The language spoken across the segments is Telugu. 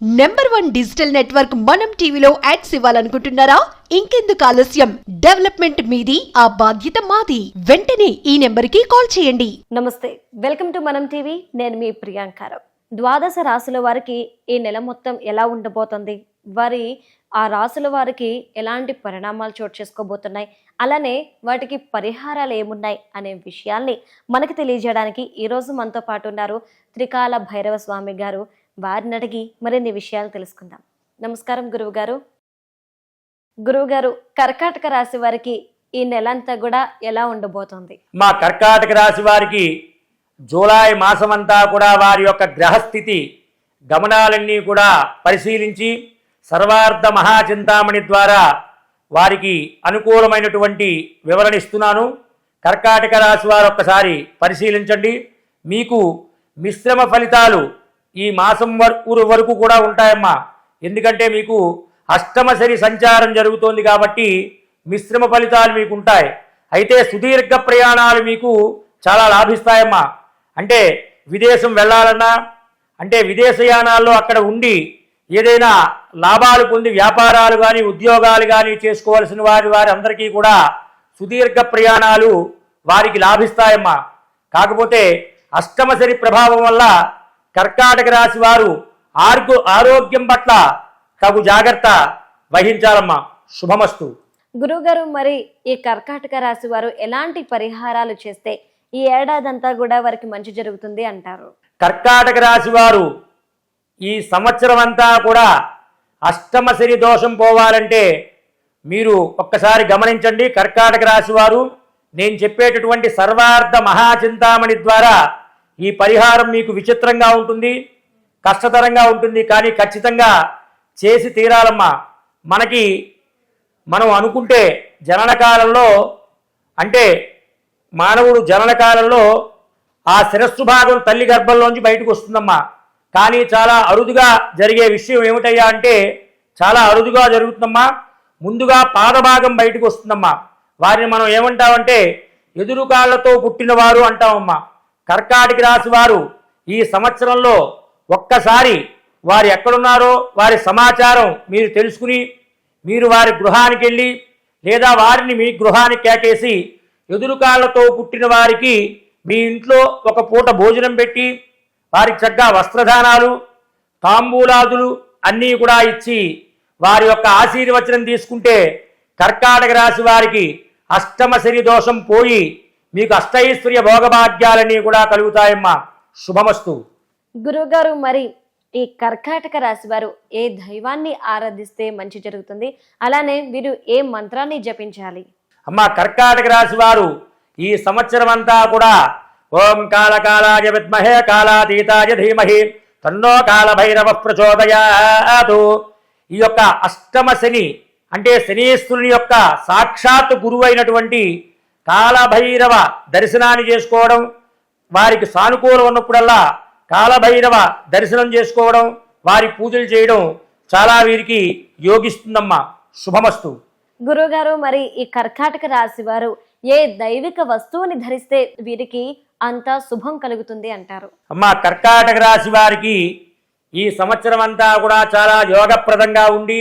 నెంబర్ వన్ డిజిటల్ నెట్వర్క్ మనం టీవీలో యాడ్స్ ఇవ్వాలనుకుంటున్నారా? ఇంకెందుకు ఆలస్యం? డెవలప్మెంట్ మీది ఆ బాధ్యత మాది. వెంటనే ఈ నెంబర్కి కాల్ చేయండి. నమస్తే వెల్కమ్ టు మనం టీవీ నేను మీ ప్రియాంకారం ద్వాదశ రాశుల వారికి ఈ నెల మొత్తం ఎలా ఉండబోతుంది? వారి ఆ రాశుల వారికి ఎలాంటి పరిణామాలు చోటు చేసుకోబోతున్నాయి? అలానే వాటికి పరిహారాలు ఏమున్నాయి అనే విషయాల్ని మనకి తెలియజేయడానికి ఈరోజు మనతో పాటు ఉన్నారు త్రికాల భైరవ స్వామి గారు. వారిని అడిగి మరిన్ని విషయాలు తెలుసుకుందాం. నమస్కారం గురువు గారు కర్కాటక రాశి వారికి ఈ నెలంతా కూడా ఎలా ఉండబోతోంది? మా కర్కాటక రాశి వారికి జూలై మాసమంతా కూడా వారి యొక్క గ్రహస్థితి గమనాలన్నీ కూడా పరిశీలించి సర్వార్థ మహాచింతామణి ద్వారా వారికి అనుకూలమైనటువంటి వివరణ ఇస్తున్నాను. కర్కాటక రాశి వారు ఒక్కసారి పరిశీలించండి. మీకు మిశ్రమ ఫలితాలు ఈ మాసం వరకు వరకు కూడా ఉంటాయమ్మా. ఎందుకంటే మీకు అష్టమశరి సంచారం జరుగుతోంది కాబట్టి మిశ్రమ ఫలితాలు మీకు ఉంటాయి అయితే సుదీర్ఘ ప్రయాణాలు మీకు చాలా లాభిస్తాయమ్మా. అంటే విదేశం వెళ్ళాలన్నా అంటే విదేశయానాల్లో అక్కడ ఉండి ఏదైనా లాభాలు పొంది వ్యాపారాలు కానీ ఉద్యోగాలు కానీ చేసుకోవాల్సిన వారి వారందరికీ కూడా సుదీర్ఘ ప్రయాణాలు వారికి లాభిస్తాయమ్మా. కాకపోతే అష్టమశరి ప్రభావం వల్ల కర్కాటక రాశి వారు ఆర్గు ఆరోగ్యం పట్ల తగు జాగ్రత్త వహించాలమ్మా. శుభమస్తు. గురువుగారు మరి ఈ కర్కాటక రాశి వారు ఎలాంటి పరిహారాలు చేస్తే ఈ ఏడాదంతా కూడా వారికి మంచి జరుగుతుంది అంటారు? కర్కాటక రాశి వారు ఈ సంవత్సరం అంతా కూడా అష్టమ శని దోషం పోవాలంటే మీరు ఒక్కసారి గమనించండి. కర్కాటక రాశి వారు నేను చెప్పేటటువంటి సర్వార్థ మహాచింతామణి ద్వారా ఈ పరిహారం మీకు విచిత్రంగా ఉంటుంది కష్టతరంగా ఉంటుంది కానీ ఖచ్చితంగా చేసి తీరాలమ్మా. మనకి మనం అనుకుంటే జనన కాలంలో అంటే మానవుడు జనన కాలంలో ఆ శిరస్సు భాగం తల్లి గర్భంలోంచి బయటకు వస్తుందమ్మా. కానీ చాలా అరుదుగా జరిగే విషయం ఏమిటయ్యా అంటే చాలా అరుదుగా జరుగుతుందమ్మా. ముందుగా పాదభాగం బయటకు వస్తుందమ్మా. వారిని మనం ఏమంటామంటే ఎదురుకాళ్ళతో పుట్టినవారు అంటామమ్మా. కర్కాటక రాశి వారు ఈ సంవత్సరంలో ఒక్కసారి వారు ఎక్కడున్నారో వారి సమాచారం మీరు తెలుసుకుని మీరు వారి గృహానికి వెళ్ళి లేదా వారిని మీ గృహానికి కేకేసి ఎదురుకాళ్ళతో పుట్టిన వారికి మీ ఇంట్లో ఒక పూట భోజనం పెట్టి వారికి చక్కగా వస్త్రదానాలు తాంబూలాదులు అన్నీ కూడా ఇచ్చి వారి యొక్క ఆశీర్వచనం తీసుకుంటే కర్కాటక రాశి వారికి అష్టమ శని దోషం పోయి మీకు అష్టైశ్వర్య భోగభాగ్యాలన్నీ కూడా కలుగుతాయమ్మా. శుభమస్తు. గురువుగారు మరి ఈ కర్కాటక రాశి వారు ఏ దైవాన్ని ఆరాధిస్తే మంచి జరుగుతుంది? అలానే వీరు ఏ మంత్రాన్ని జపించాలి? అమ్మ కర్కాటక రాశి వారు ఈ సంవత్సరం అంతా కూడా ఓం కాళకాలాయ విద్మహే కాలాతీతాయ ధీమహి తన్నో కాల భైరవ ప్రచోదయాతు. ఈ యొక్క అష్టమ శని అంటే శనీశ్వరుని యొక్క సాక్షాత్ గురువు అయినటువంటి కాలభైరవ దర్శనాన్ని చేసుకోవడం వారికి సానుకూలం ఉన్నప్పుడల్లా కాలభైరవ దర్శనం చేసుకోవడం వారి పూజలు చేయడం చాలా వీరికి యోగిస్తుందమ్మా. శుభమస్తు. గురువుగారు మరి ఈ కర్కాటక రాశి వారు ఏ దైవిక వస్తువుని ధరిస్తే వీరికి అంతా శుభం కలుగుతుంది అంటారు? అమ్మ కర్కాటక రాశి వారికి ఈ సంవత్సరం అంతా కూడా చాలా యోగప్రదంగా ఉండి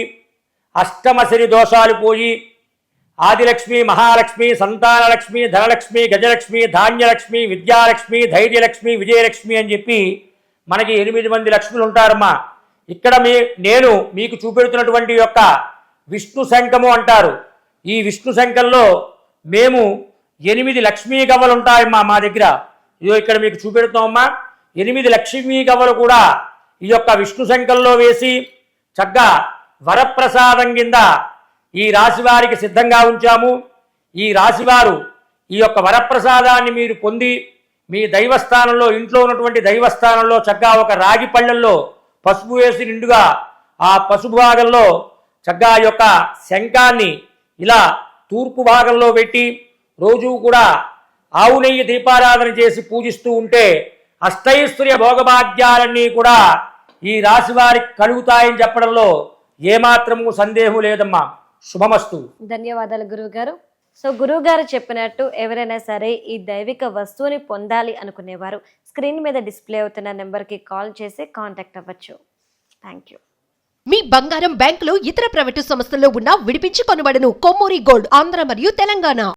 అష్టమ శని దోషాలు పోయి ఆదిలక్ష్మి మహాలక్ష్మి సంతానలక్ష్మి ధనలక్ష్మి గజలక్ష్మి ధాన్యలక్ష్మి విద్యాలక్ష్మి ధైర్యలక్ష్మి విజయలక్ష్మి అని చెప్పి మనకి ఎనిమిది మంది లక్ష్ములు ఉంటారమ్మా. ఇక్కడ మీ నేను మీకు చూపెడుతున్నటువంటి యొక్క విష్ణు శంఖము అంటారు. ఈ విష్ణు శంఖంలో మేము ఎనిమిది లక్ష్మీ గవ్వలు ఉంటాయమ్మా మా దగ్గర. ఇదో ఇక్కడ మీకు చూపెడుతామమ్మా ఎనిమిది లక్ష్మీ గవ్వలు కూడా ఈ యొక్క విష్ణు శంఖంలో వేసి చక్కగా వరప్రసాదం కింద ఈ రాశి వారికి సిద్ధంగా ఉంచాము. ఈ రాశివారు ఈ యొక్క వరప్రసాదాన్ని మీరు పొంది మీ దైవస్థానంలో ఇంట్లో ఉన్నటువంటి దైవస్థానంలో చక్కగా ఒక రాగి పళ్ళల్లో పసుపు వేసి నిండుగా ఆ పసుపు భాగంలో చక్కగా యొక్క శంఖాన్ని ఇలా తూర్పు భాగంలో పెట్టి రోజు కూడా ఆవు నెయ్యి దీపారాధన చేసి పూజిస్తూ ఉంటే అష్టైశ్వర్య భోగభాగ్యాలన్నీ కూడా ఈ రాశి వారికి కలుగుతాయని చెప్పడంలో ఏమాత్రము సందేహం లేదమ్మా. శుభమస్తు. ధన్యవాదాలు గురువుగారు. సో గురువుగారు చెప్పినట్టు ఎవరైనా సరే ఈ దైవిక వస్తువుని పొందాలి అనుకునేవారు. స్క్రీన్ మీద డిస్ప్లే అవుతున్న నెంబర్కి కాల్ చేసి కాంటాక్ట్ అవ్వచ్చు. Thank you. మీ బంగారం బ్యాంకులో ఇతర ప్రైవేటు సంస్థల్లో ఉన్న విడిపించి కొనబడను కొమ్మూరి గోల్డ్ ఆంధ్ర మరియు తెలంగాణ.